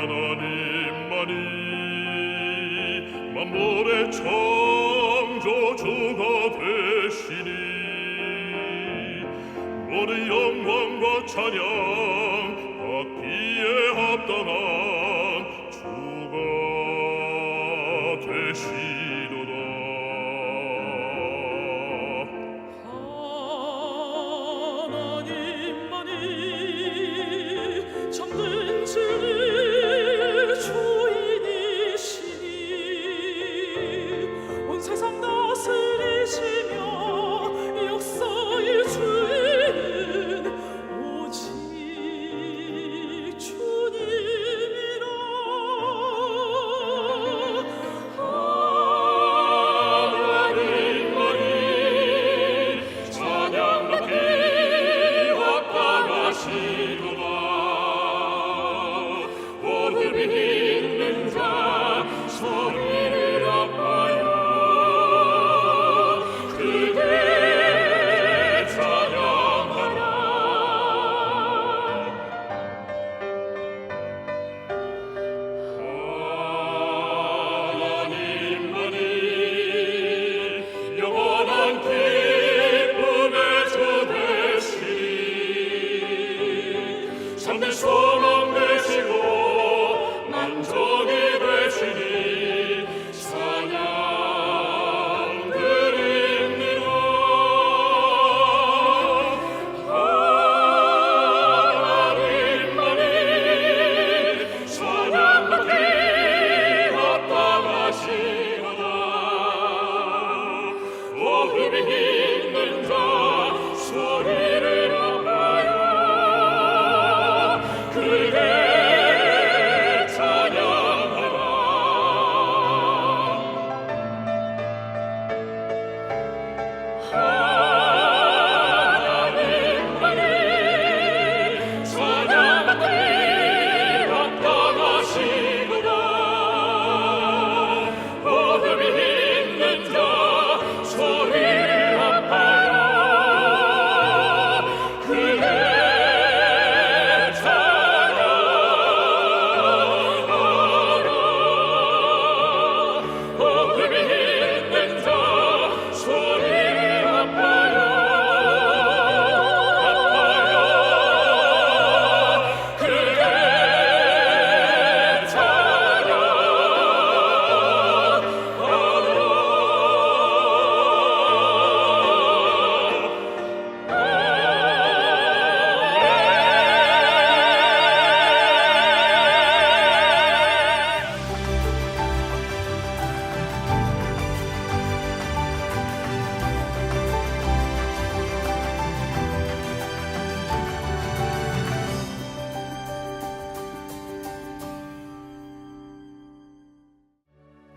하나님만이 만물의 창조주가 되시니 모든 영광과 찬양 받기에 합당한 주가 되시도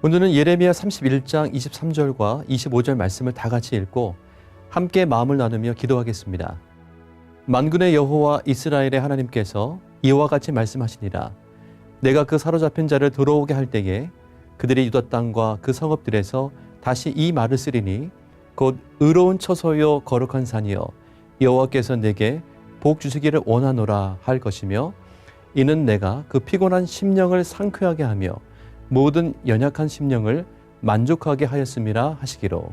오늘은 예레미야 31장 23절과 25절 말씀을 다 같이 읽고 함께 마음을 나누며 기도하겠습니다. 만군의 여호와 이스라엘의 하나님께서 이와 같이 말씀하시니라. 내가 그 사로잡힌 자를 들어오게 할 때에 그들이 유다 땅과 그 성읍들에서 다시 이 말을 쓰리니 곧 의로운 처소요 거룩한 산이요 여호와께서 내게 복 주시기를 원하노라 할 것이며 이는 내가 그 피곤한 심령을 상쾌하게 하며 모든 연약한 심령을 만족하게 하였음이라 하시기로.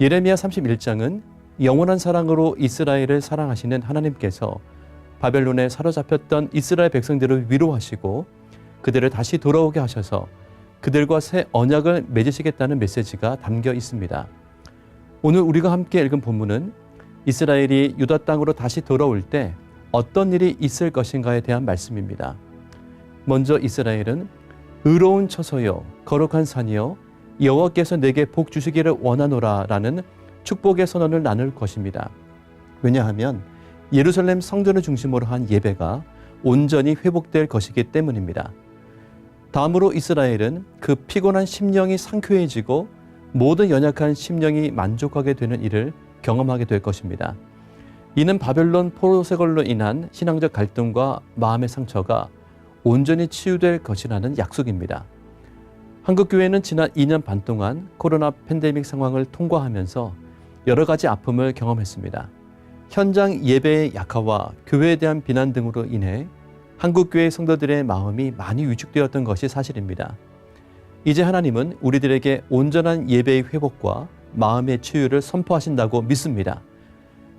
예레미야 31장은 영원한 사랑으로 이스라엘을 사랑하시는 하나님께서 바벨론에 사로잡혔던 이스라엘 백성들을 위로하시고 그들을 다시 돌아오게 하셔서 그들과 새 언약을 맺으시겠다는 메시지가 담겨 있습니다. 오늘 우리가 함께 읽은 본문은 이스라엘이 유다 땅으로 다시 돌아올 때 어떤 일이 있을 것인가에 대한 말씀입니다. 먼저 이스라엘은 의로운 처소요 거룩한 산이요 여호와께서 내게 복 주시기를 원하노라라는 축복의 선언을 나눌 것입니다. 왜냐하면 예루살렘 성전을 중심으로 한 예배가 온전히 회복될 것이기 때문입니다. 다음으로 이스라엘은 그 피곤한 심령이 상쾌해지고 모든 연약한 심령이 만족하게 되는 일을 경험하게 될 것입니다. 이는 바벨론 포로세걸로 인한 신앙적 갈등과 마음의 상처가 온전히 치유될 것이라는 약속입니다. 한국교회는 지난 2년 반 동안 코로나 팬데믹 상황을 통과하면서 여러 가지 아픔을 경험했습니다. 현장 예배의 약화와 교회에 대한 비난 등으로 인해 한국교회 성도들의 마음이 많이 위축되었던 것이 사실입니다. 이제 하나님은 우리들에게 온전한 예배의 회복과 마음의 치유를 선포하신다고 믿습니다.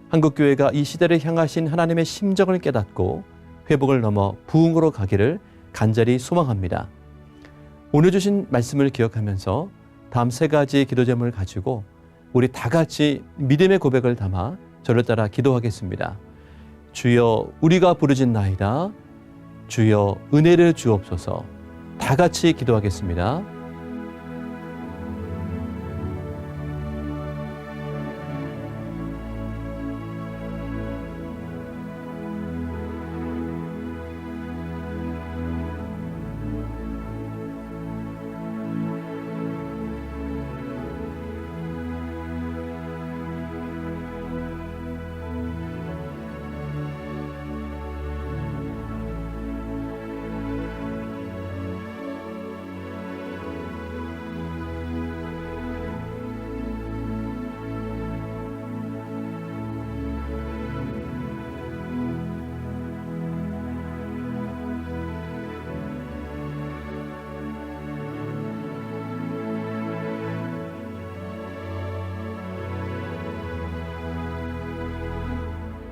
한국교회가 이 시대를 향하신 하나님의 심정을 깨닫고 회복을 넘어 부흥으로 가기를 간절히 소망합니다. 오늘 주신 말씀을 기억하면서 다음 세 가지 기도 제목을 가지고 우리 다 같이 믿음의 고백을 담아 저를 따라 기도하겠습니다. 주여 우리가 부르진 나이다. 주여 은혜를 주옵소서. 다 같이 기도하겠습니다.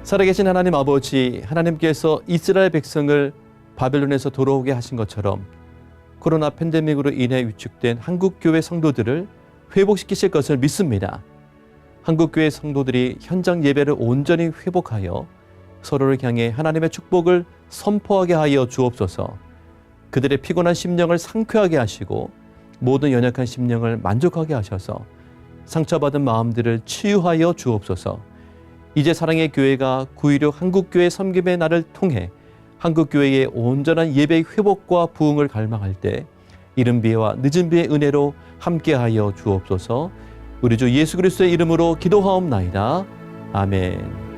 살아계신 하나님 아버지, 하나님께서 이스라엘 백성을 바벨론에서 돌아오게 하신 것처럼 코로나 팬데믹으로 인해 위축된 한국교회 성도들을 회복시키실 것을 믿습니다. 한국교회 성도들이 현장 예배를 온전히 회복하여 서로를 향해 하나님의 축복을 선포하게 하여 주옵소서. 그들의 피곤한 심령을 상쾌하게 하시고 모든 연약한 심령을 만족하게 하셔서 상처받은 마음들을 치유하여 주옵소서. 이제 사랑의 교회가 9.16 한국교회 섬김의 날을 통해 한국교회의 온전한 예배의 회복과 부흥을 갈망할 때 이른 비와 늦은 비의 은혜로 함께하여 주옵소서 우리 주 예수 그리스도의 이름으로 기도하옵나이다. 아멘.